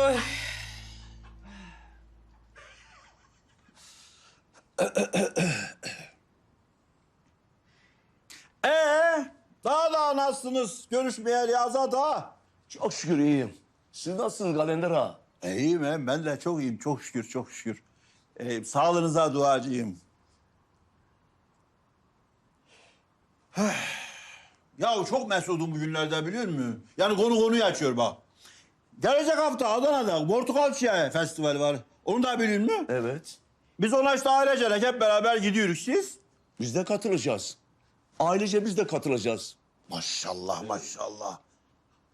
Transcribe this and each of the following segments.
Oy. Ee, daha da nasılsınız? Görüşmeyeli azat ha. Çok şükür iyiyim. Siz nasılsınız Kalender ağa? E, iyiyim he, ben de çok iyiyim. Çok şükür, çok şükür. Ee, sağlığınıza duacıyım. ya çok mesudum bugünlerde biliyor musun? Yani konu konuyu açıyor bak. Gelecek hafta Adana'da Portakal Çiğ Festivali var. Onu da biliyor musun? Evet. Biz ona işte ailecek hep beraber gidiyoruz. Siz? Biz de katılacağız. Ailece biz de katılacağız. Maşallah, maşallah.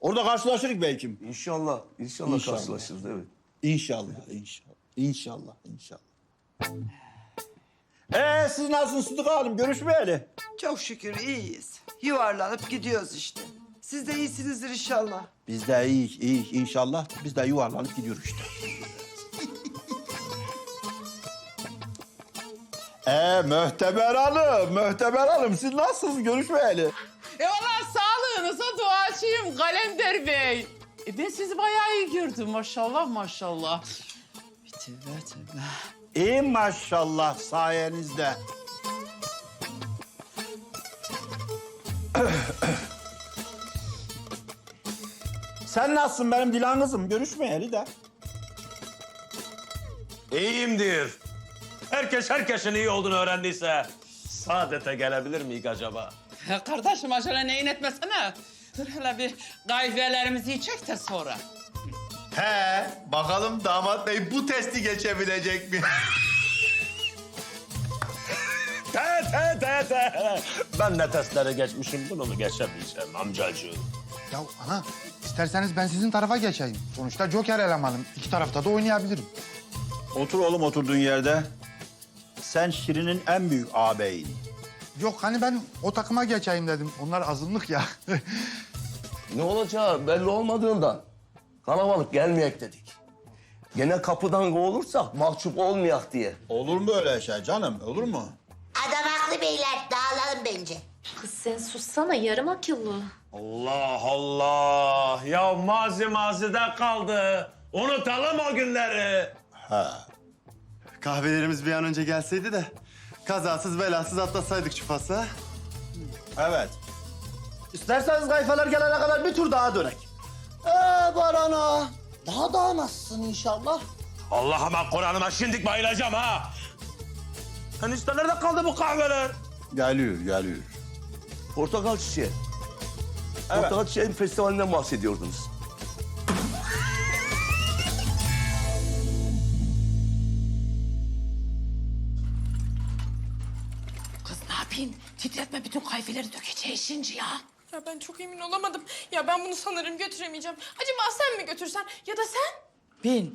Orada karşılaşırız belki. İnşallah, inşallah, İnşallah. karşılaşırız evet. İnşallah, inşallah. İnşallah, inşallah. Ee, siz nasılsınız Sıdık Hanım? Görüşmeyeli. Çok şükür iyiyiz. Yuvarlanıp gidiyoruz işte. Siz de iyisinizdir inşallah. Biz de iyiyiz, iyiyiz inşallah. Biz de yuvarlanıp gidiyoruz işte. Ee, Möhteber Hanım, Möhteber Hanım siz nasılsınız? Görüşmeyeli. E valla sağlığınıza duacıyım Kalender Bey. E ben sizi bayağı iyi gördüm maşallah maşallah. Tövbe tövbe. İyi maşallah sayenizde. Sen nasılsın benim Dilan kızım? Görüşmeyeli de. İyiyimdir. Herkes herkesin iyi olduğunu öğrendiyse saadete gelebilir miyik acaba? Kardeşim acele neyin etmesene. Dur hele bir kahvelerimizi içek de sonra. He, bakalım damat bey bu testi geçebilecek mi? Te te te te. Ben de testleri geçmişim bunu mu geçemeyeceğim amcacığım? Ya ana isterseniz ben sizin tarafa geçeyim. Sonuçta Joker elemanım. İki tarafta da oynayabilirim. Otur oğlum oturduğun yerde. Sen Şirin'in en büyük ağabeyin. Yok hani ben o takıma geçeyim dedim. Onlar azınlık ya. Ne olacağı belli olmadığından kalabalık gelmeyek dedik. Gene kapıdan kovulursak mahcup olmayak diye. Olur mu öyle şey canım? Olur mu? Adam haklı beyler. Dağılalım bence. Kız sen sussana yarım akıllı. Allah Allah. Ya mazi mazide kaldı. Unutalım o günleri. Kahvelerimiz bir an önce gelseydi de kazasız belasız atlasaydık şu ha? Evet. İsterseniz kayfalar gelene kadar bir tur daha dönek. Ee Barana, daha da nasılsın inşallah? Allah'ıma Kur'an'ıma şimdik bayılacağım ha. Enişte nerede kaldı bu kahveler? Geliyor, geliyor. Portakal çiçeği. Portakal çiçeği festivalinden bahsediyordunuz. Kız ne yapayım? Titretme bütün kahveleri dökeceği şimdi ya. Ya ben çok emin olamadım. Ya ben bunu sanırım götüremeyeceğim. Acaba sen mi götürsen ya da sen? Ben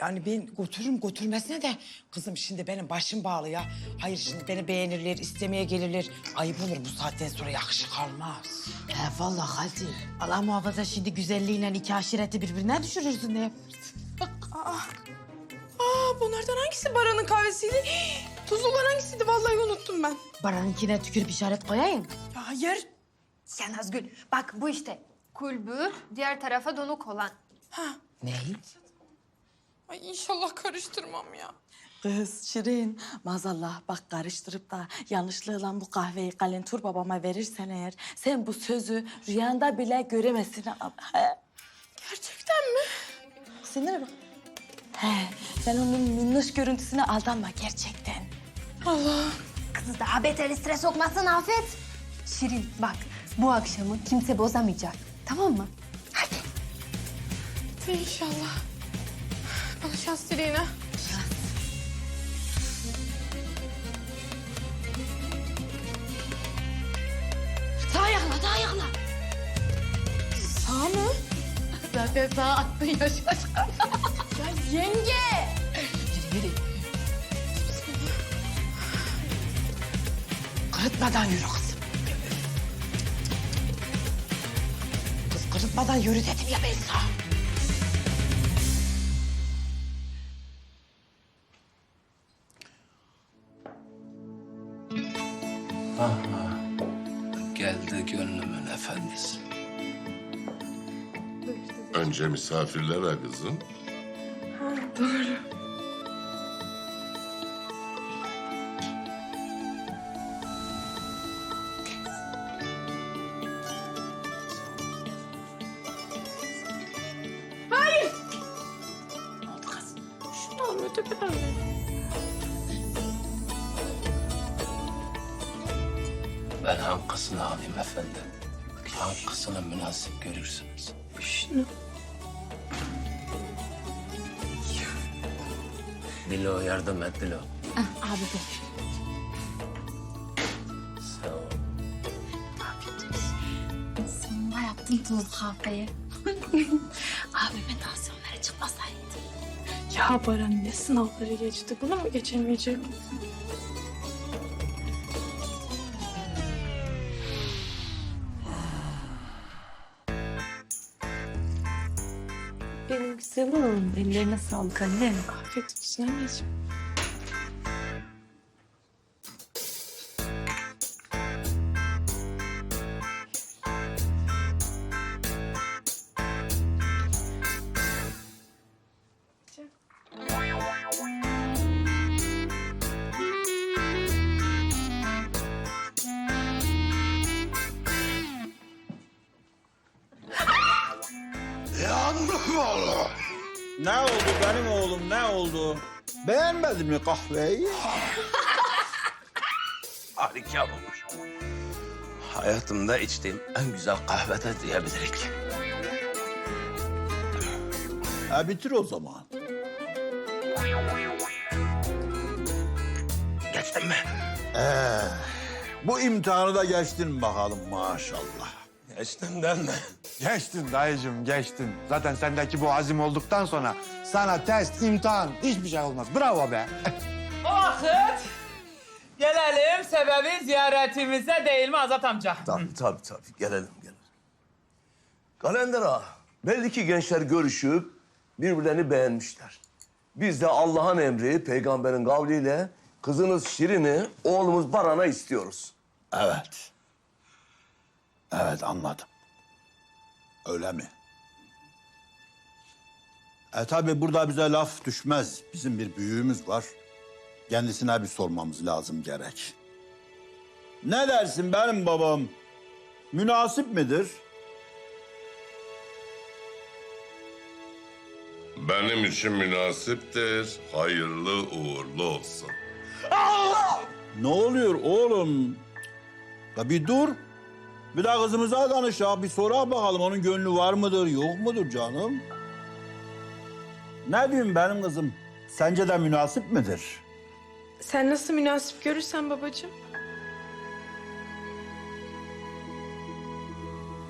yani ben götürürüm götürmesine de kızım şimdi benim başım bağlı ya. Hayır şimdi beni beğenirler, istemeye gelirler. Ayıp olur bu saatten sonra yakışık almaz. He vallahi Kadir. Allah muhafaza şimdi güzelliğiyle iki aşireti birbirine düşürürsün ne Aa bunlardan hangisi Baran'ın kahvesiydi? Tuzlu olan hangisiydi? Vallahi unuttum ben. Baran'ınkine tükürüp işaret koyayım. Ya hayır. Sen Nazgül bak bu işte kulbü diğer tarafa donuk olan. Ne? Ay inşallah karıştırmam ya. Kız Şirin maazallah bak karıştırıp da yanlışlıkla bu kahveyi Kalentur babama verirsen eğer sen bu sözü rüyanda bile göremezsin. He. Gerçekten mi? Sinir bak. He, sen onun minnoş görüntüsüne aldanma gerçekten. Kızı daha beter stres sokmazsan affet. Şirin bak bu akşamı kimse bozamayacak. Tamam mı? Hadi. İnşallah. Bana şans dileyin ha. Sağ ayakla, sağ ayakla. Sağ mı? Zaten sağ attın ya şaşkın. Ya yenge. Kırıtmadan yürü kızım. Kız kırıtmadan yürü dedim ya ben sana. Geldi gönlümün efendisi. Önce misafirlere kızım. Şunu et Dilo. Abi bu. Sağ ol. Sonunda yaptın tuzlu kahveyi. Abimin tansiyonları çıkmasaydı. Ya Baran ne sınavları geçti. Bunu mu geçemeyeceğim? Benim güzelim. Ellerine sağlık annem. Afiyet olsun anneciğim. Ne oldu benim oğlum ne oldu? Beğenmedin mi kahveyi? Harika olmuş. Hayatımda içtiğim en güzel kahvede diyebilirik. Ha bitir o zaman. Geçtin mi? Ee, bu imtihanı da geçtin bakalım maşallah. Geçtim değil mi? Geçtin dayıcığım geçtin. Zaten sendeki bu azim olduktan sonra sana test, imtihan hiçbir şey olmaz. Bravo be. Vakit. Gelelim sebebi ziyaretimize değil mi Azat amca? Tabii tabii tabii. Gelelim gelelim. Kalender ağa, belli ki gençler görüşüp birbirlerini beğenmişler. Biz de Allah'ın emri, peygamberin kavliyle kızınız Şirin'i oğlumuz Baran'a istiyoruz. Evet. Evet anladım. Öyle mi? E tabi burada bize laf düşmez. Bizim bir büyüğümüz var. Kendisine bir sormamız lazım gerek. Ne dersin benim babam? Münasip midir? Benim için münasiptir. Hayırlı uğurlu olsun. Ne oluyor oğlum? Ya bir dur. Bir daha kızımıza danış ya. Bir sor bakalım onun gönlü var mıdır, yok mudur canım? Ne diyorsun benim kızım? Sence de münasip midir? Sen nasıl münasip görürsen babacığım.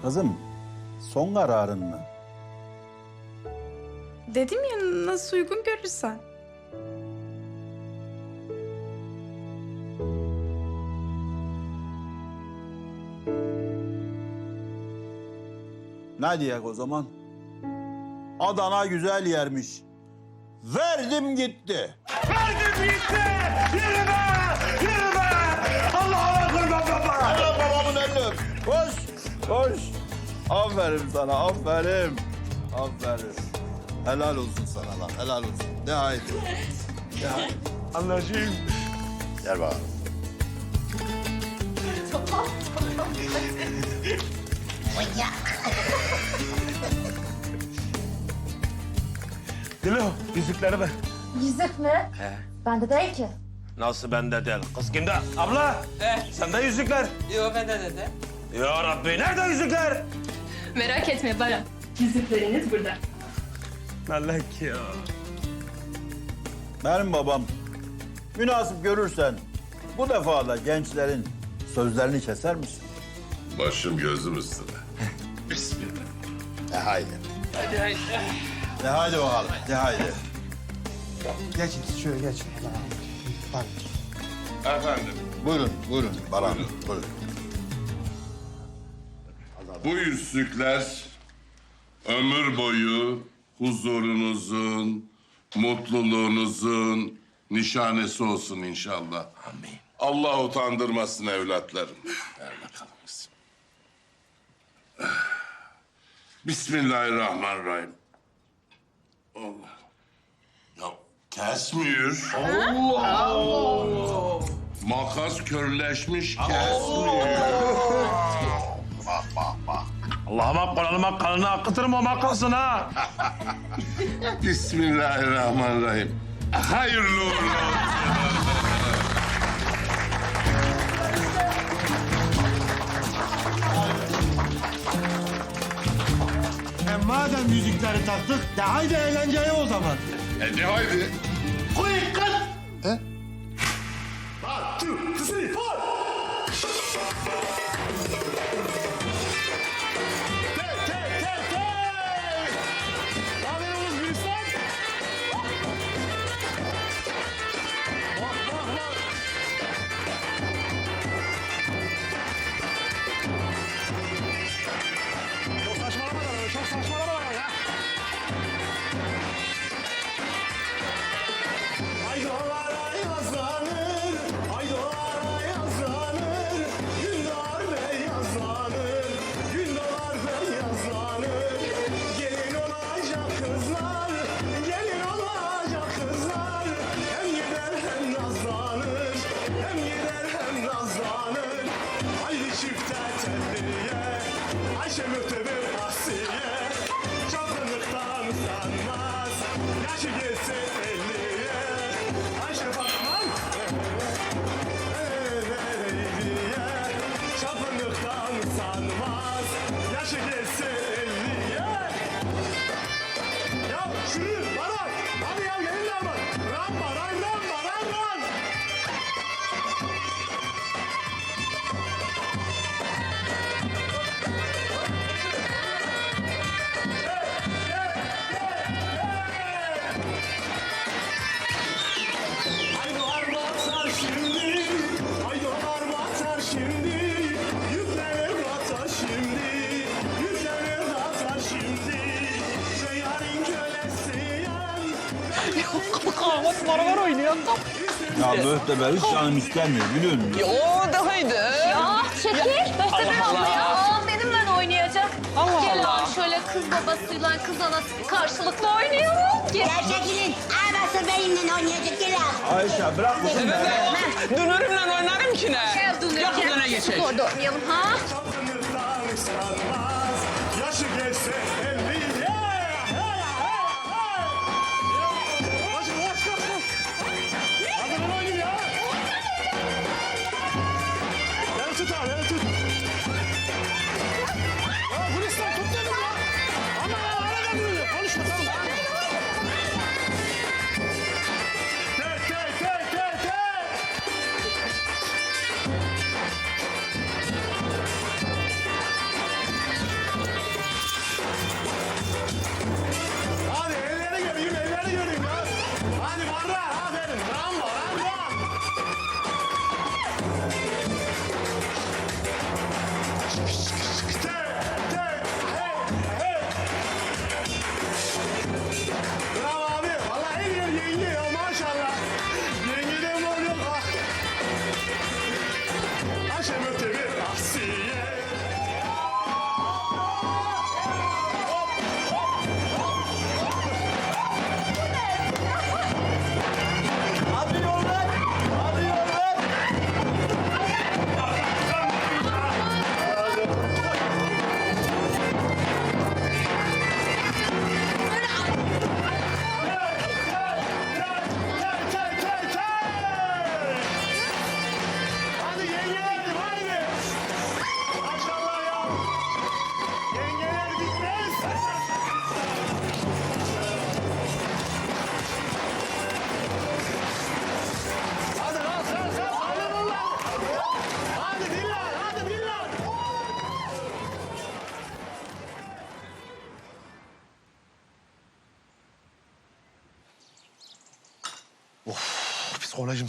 Kızım, son kararın mı? Dedim ya nasıl uygun görürsen. Ne diyek o zaman? Adana güzel yermiş. Verdim gitti. Verdim gitti! Yürü be! Yürü be! Allah'a kurban baba! Allah babamın elini. Koş, koş. Aferin sana, aferin. Aferin. Helal olsun sana lan, helal olsun. De haydi. De haydi. Anlaşayım. Gel bakalım. Dilo, yüzükleri ver. Yüzük mü? He. Bende değil ki. Nasıl bende değil? Kız kimde? Abla, Eh. sende yüzükler. Yok bende de. Ya Rabbi, nerede yüzükler? Merak etme Baran. Yüzükleriniz burada. Melek ya. Benim babam. Münasip görürsen bu defa da gençlerin sözlerini keser misin? Başım gözüm üstüne. De haydi. De haydi bakalım, de haydi. Geçin şöyle geçin. Bak. Efendim, Buyurun, buyurun Baran, buyurun. bu yüzükler ömür boyu huzurunuzun, mutluluğunuzun nişanesi olsun inşallah. Amin. Allah utandırmasın evlatlarım. Bismillahirrahmanirrahim. Allah. Ya kesmiyor. Allah! Makas körleşmiş kesmiyor. Bak bak bak. Allah'ıma Kur'an'ıma kanını akıtırım o makasın ha. Bismillahirrahmanirrahim. Hayırlı uğurlu olsun. Madem müzikleri taktık, de haydi eğlenceye o zaman. E de haydi. Ya mühteber hiç canım istemiyor biliyor musun? O da haydi. Ya çekil. Möhteber Allah abla ya. Allah. Benimle oynayacak. Allah Gel Allah. abi şöyle kız babasıyla kız anası karşılıklı oynayalım. Gel. Gel çekilin. Anası benimle oynayacak gel al. Ayşe bırak bu kızı. Dünürümle oynarım ki ne? Gel Dünür Yakın gel. öne geçelim. Orada oynayalım ha. yaşı geçse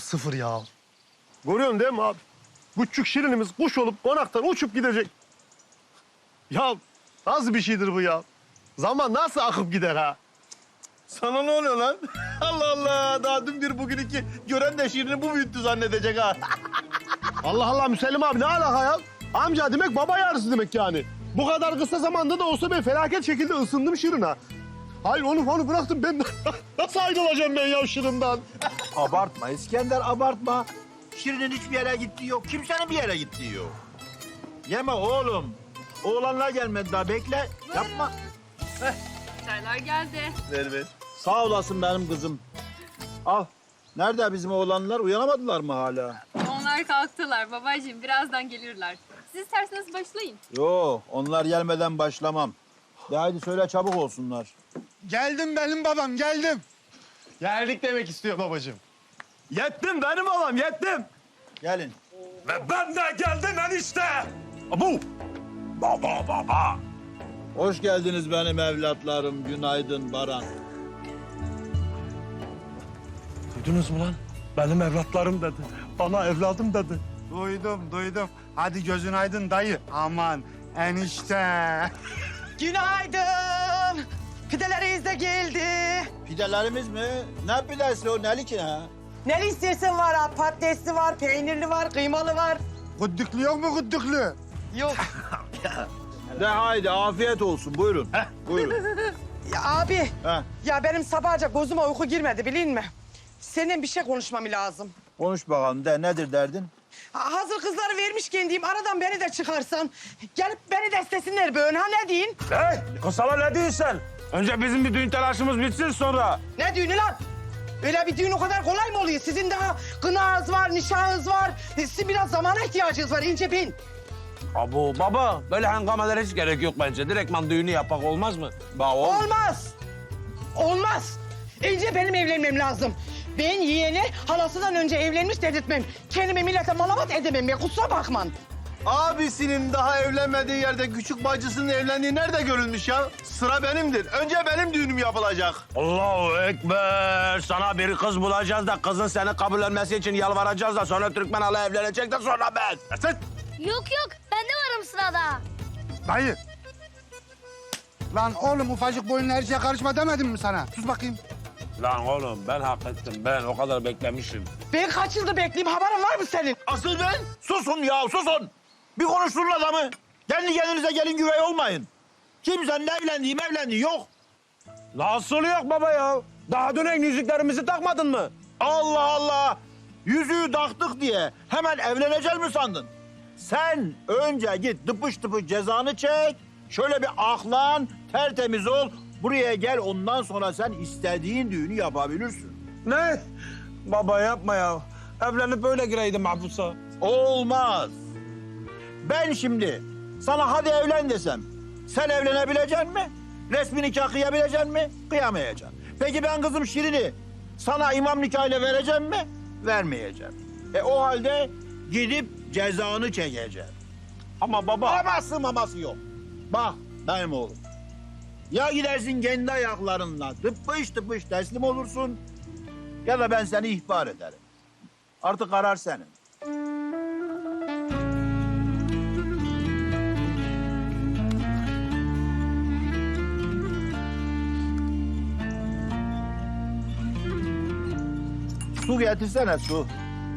sıfır ya. Görüyorsun değil mi abi? Küçük şirinimiz kuş olup konaktan uçup gidecek. Ya nasıl bir şeydir bu ya? Zaman nasıl akıp gider ha? Sana ne oluyor lan? Allah Allah. Daha dün bir bugün iki. Gören de şirini bu büyüttü zannedecek ha. Allah Allah Müsellim abi ne alaka ya? Amca demek baba yarısı demek yani. Bu kadar kısa zamanda da olsa ben felaket şekilde ısındım Şirin'e. Hayır onu onu bıraktım ben nasıl ayrılacağım ben ya Şirin'den? Abartma İskender abartma. Şirin'in hiçbir yere gittiği yok. Kimsenin bir yere gittiği yok. Yeme oğlum. Oğlanlar gelmedi daha bekle. Yapma. Çaylar geldi. Ver ver. Sağ olasın benim kızım. Al. Nerede bizim oğlanlar? Uyanamadılar mı hala? Onlar kalktılar babacığım. Birazdan gelirler. Siz isterseniz başlayın. Yo, onlar gelmeden başlamam. De haydi söyle çabuk olsunlar. Geldim benim babam geldim. Geldik demek istiyor babacığım. Yettim benim oğlum yettim. Gelin. Ve ben de geldim enişte. Bu. Baba baba. Hoş geldiniz benim evlatlarım. Günaydın Baran. Duydunuz mu lan? Benim evlatlarım dedi. Bana evladım dedi. Duydum duydum. Hadi gözün aydın dayı. Aman enişte. Günaydın. Pideleriniz de geldi. Pidelerimiz mi? Ne pidesi o? Neli ki ha? Ne istersen var ha. Patatesli var, peynirli var, kıymalı var. Güddüklü yok mu güddüklü? Yok. De haydi afiyet olsun. Buyurun. Buyurun. Ya abi, ha. ya benim sabahca gözüme uyku girmedi bilin mi? Senin bir şey konuşmam lazım. Konuş bakalım de nedir derdin? Ha, Hazır kızları vermişken diyeyim aradan beni de çıkarsan. Gelip beni destesinler böyle ha ne deyin? Hey kısala ne diyorsun? Önce bizim bir düğün telaşımız bitsin sonra. Ne düğünü lan? Öyle bir düğün o kadar kolay mı oluyor? Sizin daha kınağınız var, nişanınız var. Sizin biraz zamana ihtiyacınız var ince bin. Abu baba böyle hengamelere hiç gerek yok bence. Direktman düğünü yapak olmaz mı? Bak oğlum. Olmaz. Olmaz. Önce benim evlenmem lazım. Ben yeğeni halasından önce evlenmiş dedirtmem. Kendimi millete malamat edemem ya kusura bakman. Abisinin daha evlenmediği yerde küçük bacısının evlendiği nerede görülmüş ya? Sıra benimdir. Önce benim düğünüm yapılacak. Allahu Ekber. Sana bir kız bulacağız da kızın seni kabullenmesi için yalvaracağız da sonra Türkmen hala evlenecek de sonra ben. Sen Yok yok ben de varım sırada. Dayı. Lan oğlum ufacık boyunla her şeye karışma demedim mi sana? Sus bakayım. Lan oğlum ben hak ettim. Ben o kadar beklemişim. Ben kaç yıldır bekleyeyim haberin var mı senin? Asıl ben susun ya susun. Bir konuşturun adamı. Kendi kendinize gelin güvey olmayın. Kimsenin evlendiği evlendiği yok. Nasıl yok baba ya? Daha dün yüzüklerimizi takmadın mı? Allah Allah. Yüzüğü taktık diye hemen evlenecek mi sandın? Sen önce git tıpış tıpış cezanı çek. Şöyle bir aklan, tertemiz ol. Buraya gel ondan sonra sen istediğin düğünü yapabilirsin. Ne? Baba yapma ya. Evlenip böyle gireydim mahpusa. Olmaz. Ben şimdi sana hadi evlen desem sen evlenebilecek mi? Resmi nikah kıyabilecek mi? Kıyamayacaksın. Peki ben kızım Şirin'i sana imam nikahıyla vereceğim mi? Vermeyeceğim. E o halde gidip cezanı çekeceğim. Ama baba... Aması maması yok. Bak benim oğlum. Ya gidersin kendi ayaklarınla tıpış tıpış teslim olursun ya da ben seni ihbar ederim. Artık karar senin. Su getirsene su.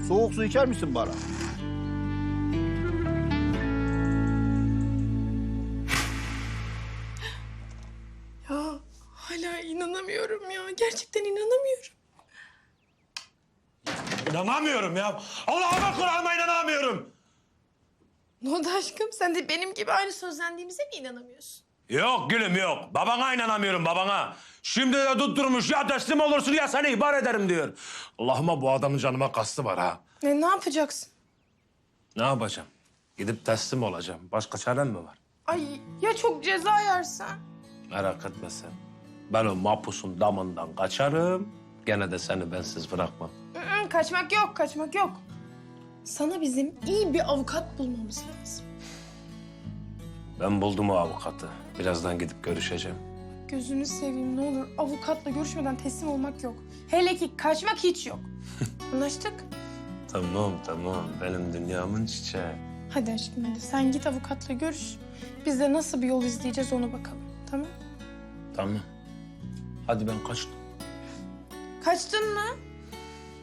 Soğuk su içer misin bana? Ya hala inanamıyorum ya. Gerçekten inanamıyorum. İnanamıyorum ya. Allah'ıma Kur'an'ıma inanamıyorum. Ne oldu aşkım? Sen de benim gibi aynı sözlendiğimize mi inanamıyorsun? Yok gülüm yok. Babana inanamıyorum babana. Şimdi de tutturmuş ya teslim olursun ya seni ihbar ederim diyor. Allah'ıma bu adamın canıma kastı var ha. Ne, ne yapacaksın? Ne yapacağım? Gidip teslim olacağım. Başka çarem mi var? Ay ya çok ceza yersen? Merak etme sen. Ben o mapusun damından kaçarım. Gene de seni bensiz bırakmam. Hı hı, kaçmak yok, kaçmak yok. Sana bizim iyi bir avukat bulmamız lazım. Ben buldum o avukatı. Birazdan gidip görüşeceğim. Gözünü seveyim ne olur. Avukatla görüşmeden teslim olmak yok. Hele ki kaçmak hiç yok. Anlaştık? Tamam tamam. Benim dünyamın çiçeği. Hadi aşkım hadi. Sen git avukatla görüş. Biz de nasıl bir yol izleyeceğiz onu bakalım. Tamam? Tamam. Hadi ben kaçtım. Kaçtın mı?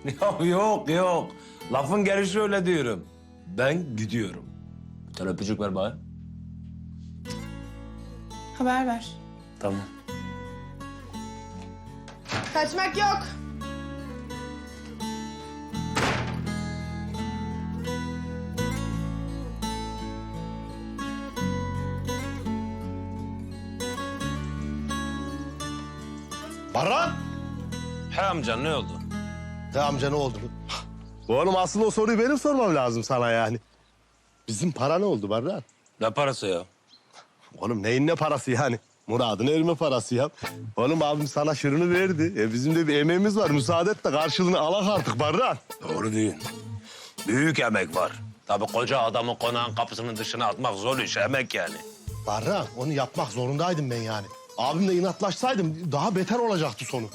Yok yok yok. Lafın gelişi öyle diyorum. Ben gidiyorum. Bir tane öpücük ver bana. Haber ver. Tamam. Kaçmak yok. Baran! He amca ne oldu? De amca ne oldu bu? Oğlum asıl o soruyu benim sormam lazım sana yani. Bizim para ne oldu Baran? Ne parası ya? Oğlum neyin ne parası yani? Murad'ın erime parası ya. Oğlum abim sana şırını verdi. E bizim de bir emeğimiz var. Müsaade et de karşılığını alak artık Barran. Doğru değil. Büyük emek var. Tabii koca adamı konağın kapısının dışına atmak zor iş, emek yani. Barran onu yapmak zorundaydım ben yani. Abimle inatlaşsaydım daha beter olacaktı sonu.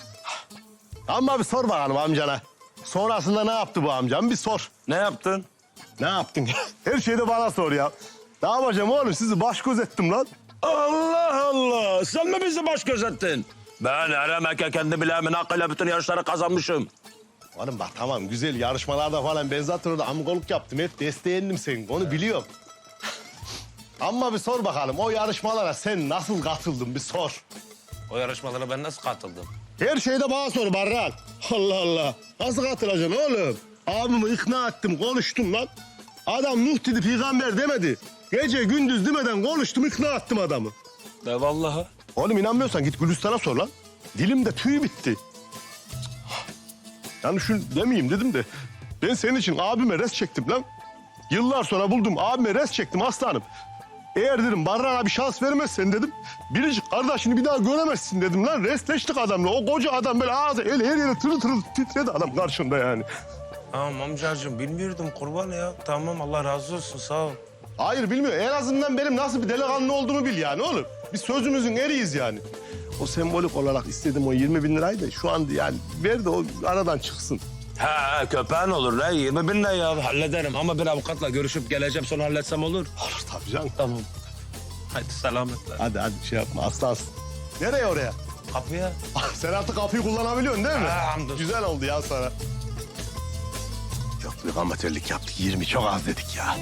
Ama bir sor bakalım amcana. Sonrasında ne yaptı bu amcam bir sor. Ne yaptın? Ne yaptın? Her şeyde bana sor ya. Ne yapacağım oğlum sizi baş göz ettim lan. Allah Allah! Sen mi bizi baş gözettin? Ben her emekke kendi bileğimin hakkıyla bütün yarışları kazanmışım. Oğlum bak tamam güzel yarışmalarda falan ben zaten orada amigoluk yaptım. Hep desteğindim senin onu biliyorum. Ama bir sor bakalım o yarışmalara sen nasıl katıldın bir sor. O yarışmalara ben nasıl katıldım? Her şeyde bana sor Barran. Allah Allah. Nasıl katılacaksın oğlum? Abimi ikna ettim, konuştum lan. Adam Nuh dedi, peygamber demedi. Gece gündüz demeden konuştum, ikna ettim adamı. De vallahi. Oğlum inanmıyorsan git Gülistan'a sor lan. Dilimde tüy bitti. Yani şunu demeyeyim dedim de. Ben senin için abime res çektim lan. Yıllar sonra buldum abime res çektim aslanım. Eğer dedim Barran'a bir şans vermezsen dedim. Biricik kardeşini bir daha göremezsin dedim lan. Restleştik adamla. O koca adam böyle ağzı el her yere tırıl tırıl titredi adam karşında yani. Tamam amcacığım bilmiyordum kurban ya. Tamam Allah razı olsun sağ ol. Hayır bilmiyor. En azından benim nasıl bir delikanlı olduğumu bil yani oğlum. Biz sözümüzün eriyiz yani. O sembolik olarak istedim o 20 bin lirayı da şu anda yani ver de o aradan çıksın. He köpeğin olur la 20 bin ne ya hallederim ama bir avukatla görüşüp geleceğim sonra halletsem olur. Olur tabii canım. Tamam. Hadi selametle. Hadi hadi şey yapma aslansın. Nereye oraya? Kapıya. Sen artık kapıyı kullanabiliyorsun değil mi? Ha, hamdolsun. Güzel oldu ya sana. Büyük amatörlük yaptık. 20 çok az dedik ya.